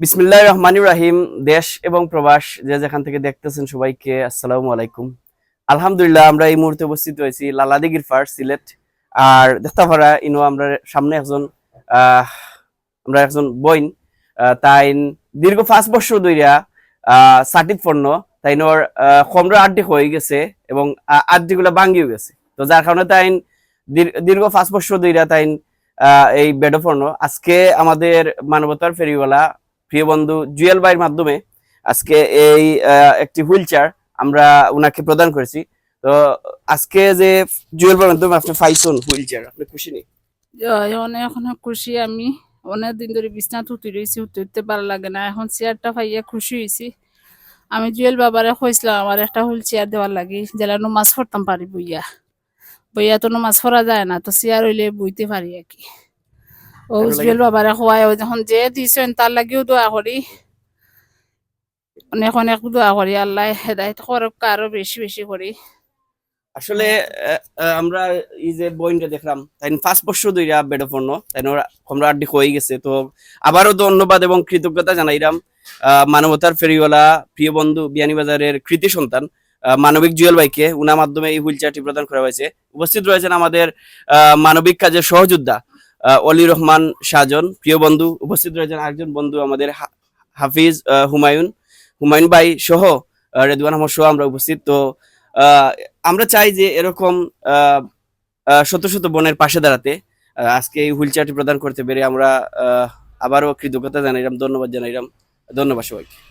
বিসমিল্লাহ রহমানুর রাহিম, দেশ এবং প্রবাস যে যেখান থেকে দেখতেছেন সবাইকে আসসালামু আলাইকুম। আলহামদুলিল্লাহ, আমরা এই মুহূর্তে উপস্থিত হয়েছি লালাদিগির ফার সিলেট, আর দেখতে পারা ইনো আমরা সামনে একজন আমরা একজন বইন তাই দীর্ঘ পাঁচ বছর ধইরা সার্টিফ পণ্য, তাই নোর কমরা আড্ডি হয়ে গেছে এবং আড্ডিগুলো ভাঙ্গিও গেছে। তো যার কারণে তাই দীর্ঘ পাঁচ বছর ধইরা তাই এই বেডপর্ণ আজকে আমাদের মানবতার ফেরিওয়ালা প্রিয় বন্ধু জুয়েল ভাইয়ের মাধ্যমে আজকে এই একটি হুইল চেয়ার আমরা উনাকে প্রদান করেছি। তো আজকে যে জুয়েল ভাইয়ের মাধ্যমে আপনি পাইছেন হুইল চেয়ার আপনি খুশি নেই? অনেক অনেক খুশি আমি। অনেক দিন ধরে বিছনা উঠতে রয়েছি উঠতে ভালো লাগে না। এখন চেয়ারটা পাইয়া খুশি হয়েছি আমি জুয়েল বাবারে কইছিলাম, আমার একটা হুল চেয়ার দেওয়ার লাগি জেলা মাছ পড়তাম পারি বইয়া। বইয়া তো মাছ পড়া যায় না, তো চেয়ার হইলে বইতে পারি আর কি। ভালো বাবারে খোয়াই যখন যে দিছেন তার লাগিও দোয়া করি অনেক অনেক দোয়া করি আল্লাহ হেদায়ত করুক আরও বেশি বেশি করি আসলে আমরা এই যে বইনটা দেখলাম তাই পাঁচ বছর ধরে বেডপর্ণ তাই আমরা আড্ডি হয়ে গেছে। তো আবারও ধন্যবাদ এবং কৃতজ্ঞতা জানাইলাম। আহ, মানবতার ফেরিওয়ালা প্রিয় বন্ধু বিয়ানীবাজারের কৃতি সন্তান মানবিক জুয়েল ভাইকে উনার মাধ্যমে এই হুইল চেয়ারটি প্রদান করা হয়েছে উপস্থিত রয়েছেন আমাদের আহ, মানবিক কাজের সহযোদ্ধা অলি রহমান শাহজন প্রিয় বন্ধু উপস্থিত রয়েছেন আরেকজন বন্ধু আমাদের হাফিজ হুমায়ুন। হুমায়ুন ভাই সহ আহ, রেদওয়ান আহমদ সহ আমরা উপস্থিত। তো আমরা চাই যে এরকম শত শত বোনের পাশে দাঁড়াতে আজকে এই হুইল চেয়ারটি প্রদান করতে পেরে আমরা আবারও কৃতজ্ঞতা জানাইলাম ধন্যবাদ জানাইলাম। ধন্যবাদ সবাইকে।